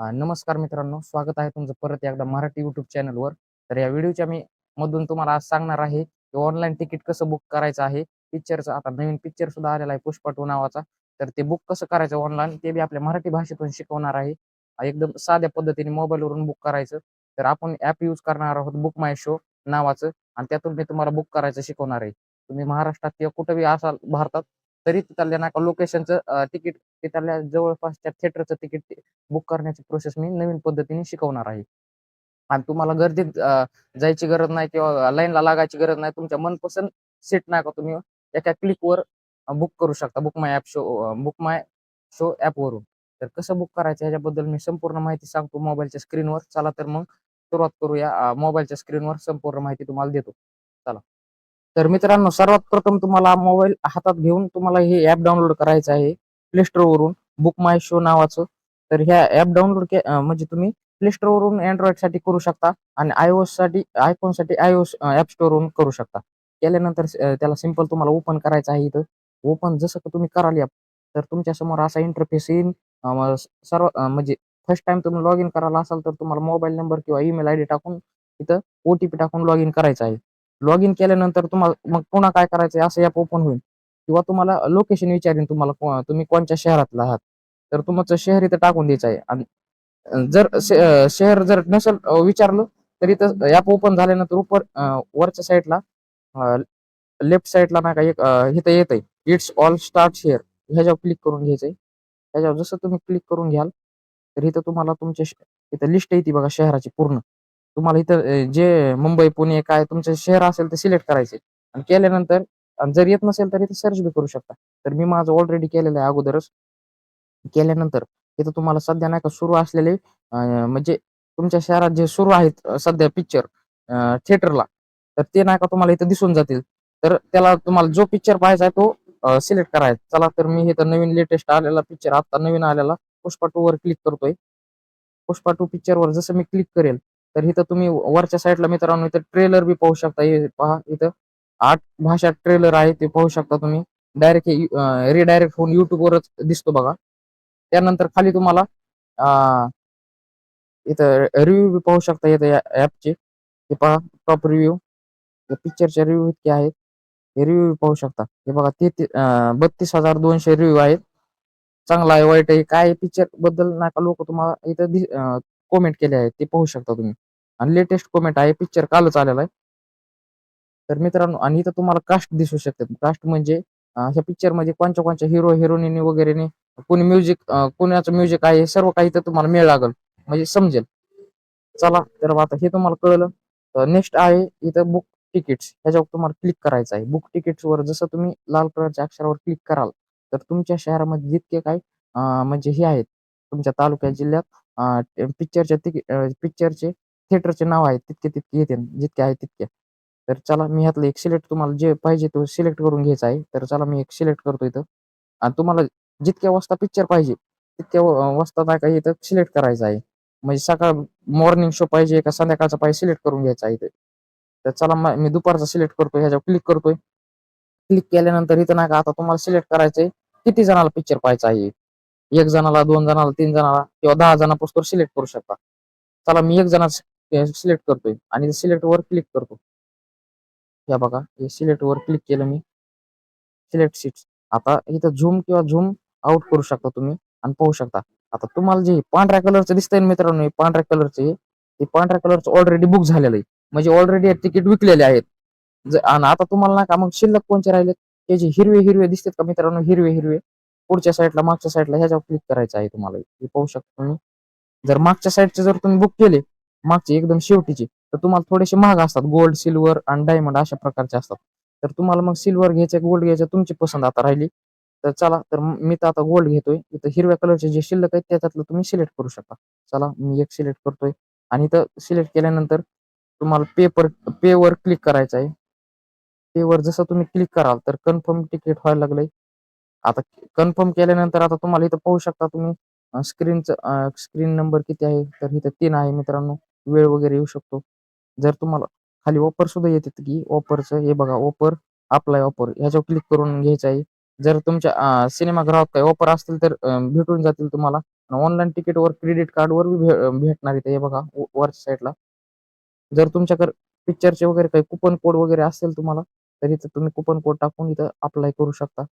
नमस्कार मित्रांनो स्वागत आहे तुमचं परत एकदा मराठी युट्यूब चॅनलवर तर या व्हिडिओच्या मी मधून तुम्हाला आज सांगणार आहे की ऑनलाईन तिकीट कसं बुक करायचं आहे. पिक्चरचं आता नवीन पिक्चर सुद्धा आलेला आहे पुष्पा टू नावाचा. तर ते बुक कसं करायचं ऑनलाईन ते बी आपल्या मराठी भाषेतून शिकवणार आहे. एकदम साध्या पद्धतीने मोबाईलवरून बुक करायचं. तर आपण ॲप यूज करणार आहोत बुक माय शो नावाचं आणि त्यातून मी तुम्हाला बुक करायचं शिकवणार आहे. तुम्ही महाराष्ट्रात किंवा कुठे बी असाल भारतात तरी तिथल्या नाका लोकेशनचं तिकीट तिथल्या जवळपासच्या थिएटरचं तिकीट बुक करण्याची प्रोसेस मी नवीन पद्धतीने शिकवणार आहे. आणि तुम्हाला गर्दीत जायची गरज नाही किंवा लाईनला लागायची गरज नाही. तुमच्या मनपसंत सीट नाही का तुम्ही एका क्लिकवर बुक करू शकता. Book my app show book my show ॲपवरून तर कसं बुक करायचं ह्याच्याबद्दल मी संपूर्ण माहिती सांगतो. मोबाईलच्या स्क्रीनवर चला तर मग सुरुवात करूया. मोबाईलच्या स्क्रीनवर संपूर्ण माहिती तुम्हाला देतो. तर मित्रांनो सर्वात प्रथम तुम्हाला मोबाईल हातात घेऊन तुम्हाला हे ॲप डाउनलोड करायचं आहे. प्ले वरून बुक माय शो नावाचं. तर ह्या ॲप डाउनलोड के म्हणजे तुम्ही प्ले वरून अँड्रॉइडसाठी करू शकता आणि आयओएससाठी आयफोनसाठी आयओएस ॲप स्टोअरवरून करू शकता. केल्यानंतर त्याला सिंपल तुम्हाला ओपन करायचं आहे इथं. ओपन जसं का तुम्ही कराल ॲप तर तुमच्यासमोर असा इंटरफेस येईल सर्व म्हणजे फर्स्ट टाइम तुम्ही लॉग इन करायला असाल तर तुम्हाला मोबाईल नंबर किंवा ईमेल आय डी टाकून इथं ओ टी पी टाकून लॉग इन करायचं आहे. लॉग इन केल्यानंतर तुम्हाला मग पुन्हा काय करायचं असं ॲप ओपन होईल. किंवा तुम्हाला लोकेशन विचारेन तुम्हाला तुम्ही कोणत्या शहरातला आहात? तर तुमचं शहर इथं टाकून द्यायचं आहे. आणि जर शे- शहर जर नसेल विचारलं तर इथं ॲप ओपन झाल्यानंतर उपर वरच्या साईडला लेफ्ट साईडला नाही का एक इथं येत आहे इट्स ऑल स्टार्ट शेअर ह्याच्यावर क्लिक करून घ्यायचंय ह्याच्यावर जसं तुम्ही क्लिक करून घ्याल तर इथं तुम्हाला तुमच्या इथं लिस्ट येते बघा शहराची पूर्ण. तुम्हाला इथं जे मुंबई पुणे काय तुमचं शहर असेल ते सिलेक्ट करायचे. आणि केल्यानंतर आणि जर येत नसेल तर इथं सर्च बी करू शकता. तर मी माझं ऑलरेडी केलेलं आहे अगोदरच. केल्यानंतर इथं तुम्हाला सध्या नाही का सुरू असलेले म्हणजे तुमच्या शहरात जे सुरू आहेत सध्या पिक्चर थिएटरला तर ते नाही का तुम्हाला इथं दिसून जातील. तर त्याला तुम्हाला जो पिक्चर पाहायचा आहे तो सिलेक्ट करायचा चला तर मी इथं नवीन लेटेस्ट आलेला पिक्चर आता नवीन आलेला पुष्पा टू वर क्लिक करतोय. पुष्पा टू पिक्चर वर जसं मी क्लिक करेल तर इथं तुम्ही वरच्या साईडला मित्रांनो इथं ट्रेलर बी पाहू शकता. हे पहा इथं आठ भाषा ट्रेलर आहे ते पाहू शकता तुम्ही. डायरेक्ट रिडायरेक्ट होऊन युट्यूबवरच दिसतो बघा. त्यानंतर खाली तुम्हाला इथं रिव्ह्यू बी पाहू शकता इथं ऍपचे हे पहा टॉप रिव्ह्यू पिक्चरचे रिव्ह्यू इतके आहेत. हे रिव्ह्यू पाहू शकता. हे बघा ते बत्तीस हजार दोनशे रिव्ह्यू आहेत. चांगला आहे वाईट आहे काय पिक्चरबद्दल नाका लोक तुम्हाला इथं कॉमेंट केले आहेत ते पाहू शकता तुम्ही. आणि लेटेस्ट कॉमेंट आहे पिक्चर कालच आलेला आहे. तर मित्रांनो आणि इथं तुम्हाला कास्ट दिसू शकतात. कास्ट म्हणजे ह्या पिक्चरमध्ये कोणत्या कोणत्या हिरो हिरोईनी वगैरे कोणी म्युझिक कोणाचं म्युझिक आहे हे सर्व काही तर तुम्हाला मिळ लागल. म्हणजे समजेल. चला तर आता हे तुम्हाला कळलं. नेक्स्ट आहे इथं बुक तिकीट्स ह्याच्यावर तुम्हाला क्लिक करायचं आहे. बुक तिकीट्स वर जसं तुम्ही लाल कलरच्या अक्षरावर क्लिक कराल तर तुमच्या शहरामध्ये जितके काय म्हणजे हे आहेत तुमच्या तालुक्या जिल्ह्यात पिक्चरच्या तिकीट पिक्चरचे थिएटरचे नाव आहे तितके तितके येते जितके आहे तितके. तर चला मी ह्यातलं एक सिलेक्ट तुम्हाला जे पाहिजे तो सिलेक्ट करून घ्यायचा आहे. तर चला मी एक सिलेक्ट करतो इथं. आणि तुम्हाला जितक्या वाजता पिक्चर पाहिजे तितक्या वाजता नाही का इथं सिलेक्ट करायचं आहे. म्हणजे सकाळ मॉर्निंग शो पाहिजे का संध्याकाळचा पाहिजे सिलेक्ट करून घ्यायचा आहे इथे. तर चला मी दुपारचा सिलेक्ट करतोय ह्याच्यावर क्लिक करतोय. क्लिक केल्यानंतर इथं नाही का आता तुम्हाला सिलेक्ट करायचंय किती जणाला पिक्चर पाहायचा आहे? एक जणाला दोन जणाला तीन जणाला किंवा दहा जणांपासून सिलेक्ट करू शकता. चला मी एक जणा सिलेक्ट करतोय आणि सिलेक्ट वर क्लिक करतो. या बघा हे सिलेक्ट वर क्लिक केलं मी. सिलेक्ट सीट्स आता इथं झूम किंवा झूम आउट करू शकता तुम्ही आणि पाहू शकता. आता तुम्हाला जे पांढऱ्या कलरचं दिसतंय मित्रांनो हे पांढऱ्या कलरचे ते पांढऱ्या कलरचं ऑलरेडी बुक झालेलं आहे. म्हणजे ऑलरेडी तिकीट विकलेले आहेत. आणि आता तुम्हाला ना का मग शिल्लक कोणचे राहिलेत? हे जे हिरवे हिरवे दिसतात का मित्रांनो? हिरवे हिरवे पुढच्या साईडला मागच्या साईडला ह्याच्यावर क्लिक करायचं आहे तुम्हाला. हे पाहू शकता तुम्ही. जर मागच्या साईडचे जर तुम्ही बुक केले मागचे एकदम शेवटीचे तर तुम्हाला थोडेसे महाग असतात. गोल्ड सिल्वर आणि डायमंड अशा प्रकारचे असतात. तर तुम्हाला मग सिल्वर घ्यायचं गोल्ड घ्यायचं तुमची पसंत आता राहिली. तर चला तर मी तर आता गोल्ड घेतोय. इथं हिरव्या कलरचे जे शिल्लक आहेत त्याच्यातलं तुम्ही सिलेक्ट करू शकता. चला मी एक सिलेक्ट करतोय. आणि इथं सिलेक्ट केल्यानंतर तुम्हाला पेपर पे वर क्लिक करायचं आहे. पे वर जसं तुम्ही क्लिक कराल तर कन्फर्म तिकीट व्हायला लागलंय. आता कन्फर्म केल्यानंतर आता तुम्हाला इथं पाहू शकता तुम्ही स्क्रीनचं स्क्रीन नंबर किती आहे? तर इथं तीन आहे मित्रांनो. वेळ वगैरे येऊ शकतो. जर तुम्हाला खाली ऑफर सुद्धा येते की ऑफरचं हे बघा ऑफर अप्लाय ऑफर ह्याच्यावर क्लिक करून घ्यायचं आहे. जर तुमच्या सिनेमागृहात काही ऑफर असतील तर भेटून जातील तुम्हाला. ऑनलाईन तिकीटवर क्रेडिट कार्डवर बी भेटणार इथे हे बघा वरच्या साईडला. जर तुमच्याकडे पिक्चरचे वगैरे काही कुपन कोड वगैरे असेल तुम्हाला, तर इथं तुम्ही कुपन कोड टाकून इथं अप्लाय करू शकता.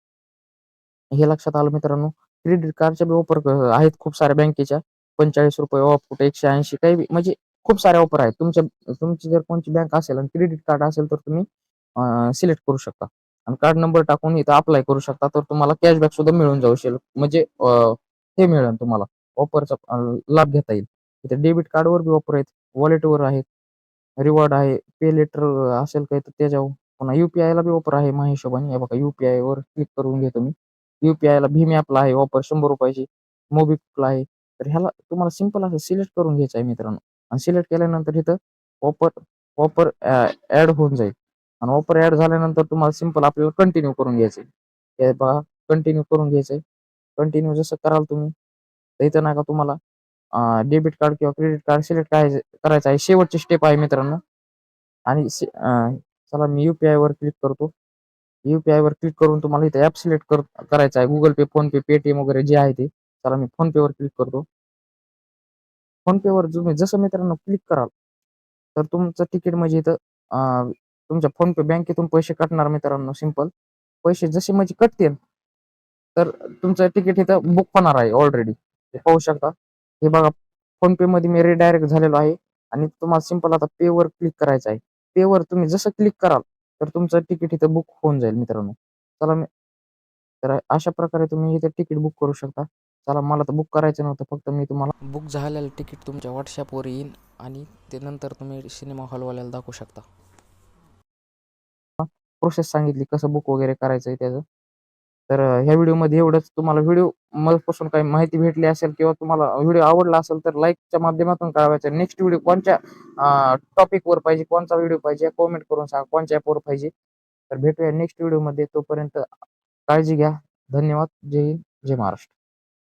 हे लक्षात आलं मित्रांनो. क्रेडिट कार्डच्या बी ऑफर आहेत खूप साऱ्या बँकेच्या. ₹45 ऑफ, कुठे 180 काही म्हणजे खूप साऱ्या ऑफर आहेत. तुमच्या तुमची जर कोणची बँक असेल आणि क्रेडिट कार्ड असेल तर तुम्ही सिलेक्ट करू शकता. आणि कार्ड नंबर टाकून इथं अप्लाय करू शकता. तर तुम्हाला कॅशबॅक सुद्धा मिळून जाऊ शकेल. म्हणजे हे मिळेल तुम्हाला ऑफरचा लाभ घेता येईल. इथे डेबिट कार्डवर बी ऑफर आहेत, वॉलेटवर आहेत, रिवॉर्ड आहे, पे लेटर असेल काही तर त्याच्यावर. पुन्हा यू-पी-आयला बी ऑफर आहे माझ्या हिशोबाने. हे बघा युपीआय वर क्लिक करून घेतो मी. यूपीआय ला भीम ॲपला आहे ऑफर शंभर रुपयाची मोबिक्विकला आहे. तर ह्याला तुम्हाला सिंपल असं सिलेक्ट करून घ्यायचं आहे मित्रांनो. आणि सिलेक्ट केल्यानंतर इथं ऑफर ऑफर ॲड होऊन जाईल. आणि ऑफर ॲड झाल्यानंतर तुम्हाला सिंपल आपल्याला कंटिन्यू करून घ्यायचं आहे. हे कंटिन्यू करून घ्यायचं आहे. कंटिन्यू जसं कराल तुम्ही, तर इथं नाही का तुम्हाला डेबिट कार्ड किंवा क्रेडिट कार्ड सिलेक्ट करायचं करायचं आहे. शेवटची स्टेप आहे मित्रांनो. आणि चला मी यू वर क्लिक करतो. यू-पी-आयवर क्लिक करून तुम्हाला इथे ऍप सिलेक्ट कर करायचं आहे. Google Pay PhonePe Paytm वगैरे जे आहे ते. चला मी PhonePeवर क्लिक करतो. PhonePeवर तुम्ही जसं मित्रांनो क्लिक कराल, तर तुमचं तिकीट म्हणजे इथं तुमच्या तुमच्या पे बँकेतून पैसे कटणार मित्रांनो सिंपल. पैसे जसे म्हणजे कटतील, तर तुमचं तिकीट इथं बुक होणार आहे ऑलरेडी. पाहू शकता. हे बघा PhonePeमध्ये मी रिडायरेक्ट झालेलो आहे आणि तुम्हाला सिंपल आता पे वर क्लिक करायचं आहे. पे वर तुम्ही जसं क्लिक कराल, तर तुमचं तिकीट इथं बुक होऊन जाईल मित्रांनो. चला मी तर अशा प्रकारे तुम्ही इथे तिकीट बुक करू शकता. चला मला तर बुक करायचं नव्हतं. फक्त मी तुम्हाला बुक झालेलं तिकीट तुमच्या WhatsAppवर येईल आणि ते नंतर तुम्ही सिनेमा हॉलवाल्याला दाखवू शकता. प्रोसेस सांगितली कसं बुक वगैरे करायचं आहे त्याचं. तर ह्या व्हिडिओमध्ये एवढंच. तुम्हाला व्हिडिओ मधपासून काही माहिती भेटली असेल किंवा तुम्हाला व्हिडिओ आवडला असेल तर लाईकच्या माध्यमातून कळवायचा नेक्स्ट व्हिडिओ कोणत्या टॉपिकवर पाहिजे, कोणता व्हिडिओ पाहिजे कमेंट करून सांगा. कोणत्या ॲपवर पाहिजे. तर भेटूया नेक्स्ट व्हिडिओमध्ये. तोपर्यंत काळजी घ्या. धन्यवाद. जय हिंद, जय महाराष्ट्र.